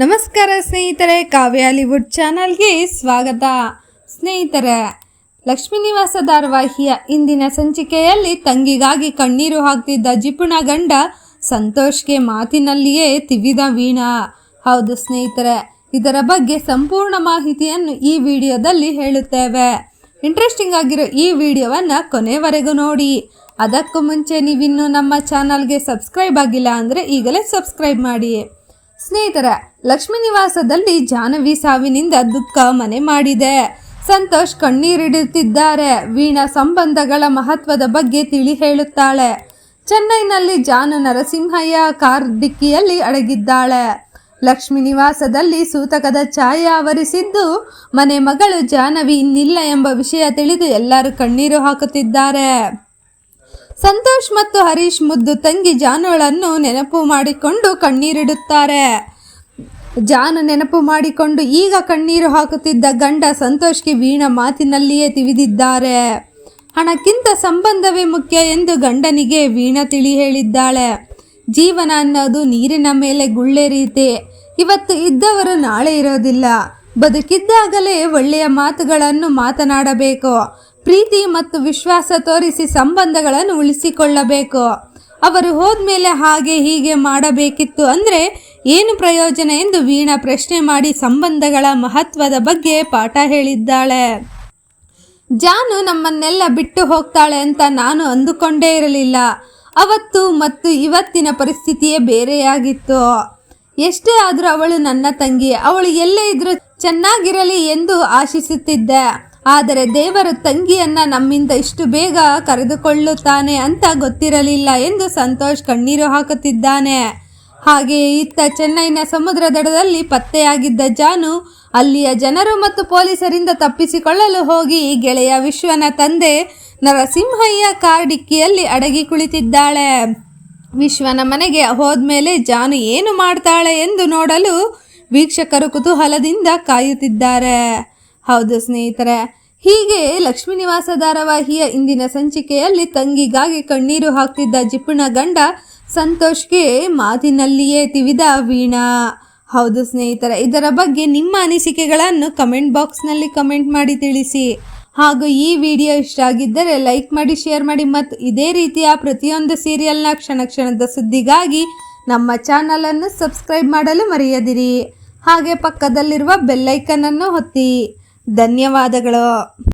ನಮಸ್ಕಾರ ಸ್ನೇಹಿತರೆ ಕಾವ್ಯಾಲಿವುಡ್ ಚಾನಲ್ಗೆ ಸ್ವಾಗತ. ಸ್ನೇಹಿತರೆ, ಲಕ್ಷ್ಮೀ ನಿವಾಸ ಧಾರಾವಾಹಿಯ ಇಂದಿನ ಸಂಚಿಕೆಯಲ್ಲಿ ತಂಗಿಗಾಗಿ ಕಣ್ಣೀರು ಹಾಕ್ತಿದ್ದ ಜಿಪುಣ ಗಂಡ ಸಂತೋಷ್ಗೆ ಮಾತಿನಲ್ಲಿಯೇ ತಿವಿದ ವೀಣಾ. ಹೌದು ಸ್ನೇಹಿತರೆ, ಇದರ ಬಗ್ಗೆ ಸಂಪೂರ್ಣ ಮಾಹಿತಿಯನ್ನು ಈ ವಿಡಿಯೋದಲ್ಲಿ ಹೇಳುತ್ತೇವೆ. ಇಂಟ್ರೆಸ್ಟಿಂಗ್ ಆಗಿರೋ ಈ ವಿಡಿಯೋವನ್ನು ಕೊನೆವರೆಗೂ ನೋಡಿ. ಅದಕ್ಕೂ ಮುಂಚೆ ನೀವಿನ್ನೂ ನಮ್ಮ ಚಾನಲ್ಗೆ ಸಬ್ಸ್ಕ್ರೈಬ್ ಆಗಿಲ್ಲ ಅಂದರೆ ಈಗಲೇ ಸಬ್ಸ್ಕ್ರೈಬ್ ಮಾಡಿ. ಸ್ನೇಹಿತರ, ಲಕ್ಷ್ಮೀ ನಿವಾಸದಲ್ಲಿ ಜಾಹ್ನವಿ ಸಾವಿನಿಂದ ದುಃಖ ಮನೆ ಮಾಡಿದೆ. ಸಂತೋಷ್ ಕಣ್ಣೀರಿಡುತ್ತಿದ್ದಾರೆ ವೀಣಾ ಸಂಬಂಧಗಳ ಮಹತ್ವದ ಬಗ್ಗೆ ತಿಳಿ ಹೇಳುತ್ತಾಳೆ. ಚೆನ್ನೈನಲ್ಲಿ ಜಾನು ನರಸಿಂಹಯ್ಯ ಕಾರ್ ಡಿಕ್ಕಿಯಲ್ಲಿ ಅಡಗಿದ್ದಾಳೆ. ಲಕ್ಷ್ಮಿ ನಿವಾಸದಲ್ಲಿ ಸೂತಕದ ಛಾಯೆ ಆವರಿಸಿದ್ದು, ಮನೆ ಮಗಳು ಜಾಹ್ನವಿ ಇನ್ನಿಲ್ಲ ಎಂಬ ವಿಷಯ ತಿಳಿದು ಎಲ್ಲರೂ ಕಣ್ಣೀರು ಹಾಕುತ್ತಿದ್ದಾರೆ. ಸಂತೋಷ್ ಮತ್ತು ಹರೀಶ್ ಮುದ್ದು ತಂಗಿ ಜಾನುಗಳನ್ನು ನೆನಪು ಮಾಡಿಕೊಂಡು ಕಣ್ಣೀರಿಡುತ್ತಾರೆ. ಜಾನು ನೆನಪು ಮಾಡಿಕೊಂಡು ಈಗ ಕಣ್ಣೀರು ಹಾಕುತ್ತಿದ್ದ ಗಂಡ ಸಂತೋಷ್ಗೆ ವೀಣ ಮಾತಿನಲ್ಲಿಯೇ ತಿವಿದಿದ್ದಾರೆ. ಹಣಕ್ಕಿಂತ ಸಂಬಂಧವೇ ಮುಖ್ಯ ಎಂದು ಗಂಡನಿಗೆ ವೀಣ ತಿಳಿ ಹೇಳಿದ್ದಾಳೆ. ಜೀವನ ಅನ್ನೋದು ನೀರಿನ ಮೇಲೆ ಗುಳ್ಳೆ ರೀತಿ. ಇವತ್ತು ಇದ್ದವರು ನಾಳೆ ಇರೋದಿಲ್ಲ. ಬದುಕಿದ್ದಾಗಲೇ ಒಳ್ಳೆಯ ಮಾತುಗಳನ್ನು ಮಾತನಾಡಬೇಕು. ಪ್ರೀತಿ ಮತ್ತು ವಿಶ್ವಾಸ ತೋರಿಸಿ ಸಂಬಂಧಗಳನ್ನು ಉಳಿಸಿಕೊಳ್ಳಬೇಕು. ಅವರು ಹೋದ್ಮೇಲೆ ಹಾಗೆ ಹೀಗೆ ಮಾಡಬೇಕಿತ್ತು ಅಂದರೆ ಏನು ಪ್ರಯೋಜನ ಎಂದು ವೀಣಾ ಪ್ರಶ್ನೆ ಮಾಡಿ ಸಂಬಂಧಗಳ ಮಹತ್ವದ ಬಗ್ಗೆ ಪಾಠ ಹೇಳಿದ್ದಾಳೆ. ಜಾನು ನಮ್ಮನ್ನೆಲ್ಲ ಬಿಟ್ಟು ಹೋಗ್ತಾಳೆ ಅಂತ ನಾನು ಅಂದುಕೊಂಡೇ ಇರಲಿಲ್ಲ. ಅವತ್ತು ಮತ್ತು ಇವತ್ತಿನ ಪರಿಸ್ಥಿತಿಯೇ ಬೇರೆಯಾಗಿತ್ತು. ಎಷ್ಟೇ ಆದರೂ ಅವಳು ನನ್ನ ತಂಗಿ, ಅವಳು ಎಲ್ಲೇ ಇದ್ರೂ ಚೆನ್ನಾಗಿರಲಿ ಎಂದು ಆಶಿಸುತ್ತಿದ್ದೆ. ಆದರೆ ದೇವರು ತಂಗಿಯನ್ನ ನಮ್ಮಿಂದ ಇಷ್ಟು ಬೇಗ ಕರೆದುಕೊಳ್ಳುತ್ತಾನೆ ಅಂತ ಗೊತ್ತಿರಲಿಲ್ಲ ಎಂದು ಸಂತೋಷ್ ಕಣ್ಣೀರು ಹಾಕುತ್ತಿದ್ದಾನೆ. ಹಾಗೆಯೇ ಇತ್ತ ಚೆನ್ನೈನ ಸಮುದ್ರ ದಡದಲ್ಲಿ ಪತ್ತೆಯಾಗಿದ್ದ ಜಾನು ಅಲ್ಲಿಯ ಜನರು ಮತ್ತು ಪೊಲೀಸರಿಂದ ತಪ್ಪಿಸಿಕೊಳ್ಳಲು ಹೋಗಿ ಗೆಳೆಯ ವಿಶ್ವನ ತಂದೆ ನರಸಿಂಹಯ್ಯ ಕಾರ್ ಡಿಕ್ಕಿಯಲ್ಲಿ ಅಡಗಿ ಕುಳಿತಿದ್ದಾಳೆ. ವಿಶ್ವನ ಮನೆಗೆ ಹೋದ್ಮೇಲೆ ಜಾನು ಏನು ಮಾಡ್ತಾಳೆ ಎಂದು ನೋಡಲು ವೀಕ್ಷಕರು ಕುತೂಹಲದಿಂದ ಕಾಯುತ್ತಿದ್ದಾರೆ. ಹೌದು ಸ್ನೇಹಿತರೆ ಹೀಗೆ ಲಕ್ಷ್ಮೀ ನಿವಾಸ ಧಾರಾವಾಹಿಯ ಇಂದಿನ ಸಂಚಿಕೆಯಲ್ಲಿ ತಂಗಿಗಾಗಿ ಕಣ್ಣೀರು ಹಾಕ್ತಿದ್ದ ಜಿಪುಣ ಗಂಡ ಸಂತೋಷ್ಗೆ ಮಾತಿನಲ್ಲಿಯೇ ತಿವಿದ ವೀಣಾ. ಹೌದು ಸ್ನೇಹಿತರ, ಇದರ ಬಗ್ಗೆ ನಿಮ್ಮ ಅನಿಸಿಕೆಗಳನ್ನು ಕಮೆಂಟ್ ಬಾಕ್ಸ್ನಲ್ಲಿ ಕಮೆಂಟ್ ಮಾಡಿ ತಿಳಿಸಿ. ಹಾಗೂ ಈ ವಿಡಿಯೋ ಇಷ್ಟ ಆಗಿದ್ದರೆ ಲೈಕ್ ಮಾಡಿ, ಶೇರ್ ಮಾಡಿ ಮತ್ತು ಇದೇ ರೀತಿಯ ಪ್ರತಿಯೊಂದು ಸೀರಿಯಲ್ನ ಕ್ಷಣ ಕ್ಷಣದ ಸುದ್ದಿಗಾಗಿ ನಮ್ಮ ಚಾನಲನ್ನು ಸಬ್ಸ್ಕ್ರೈಬ್ ಮಾಡಲು ಮರೆಯದಿರಿ. ಹಾಗೆ ಪಕ್ಕದಲ್ಲಿರುವ ಬೆಲ್ಲೈಕನನ್ನು ಒತ್ತಿ. ಧನ್ಯವಾದಗಳು.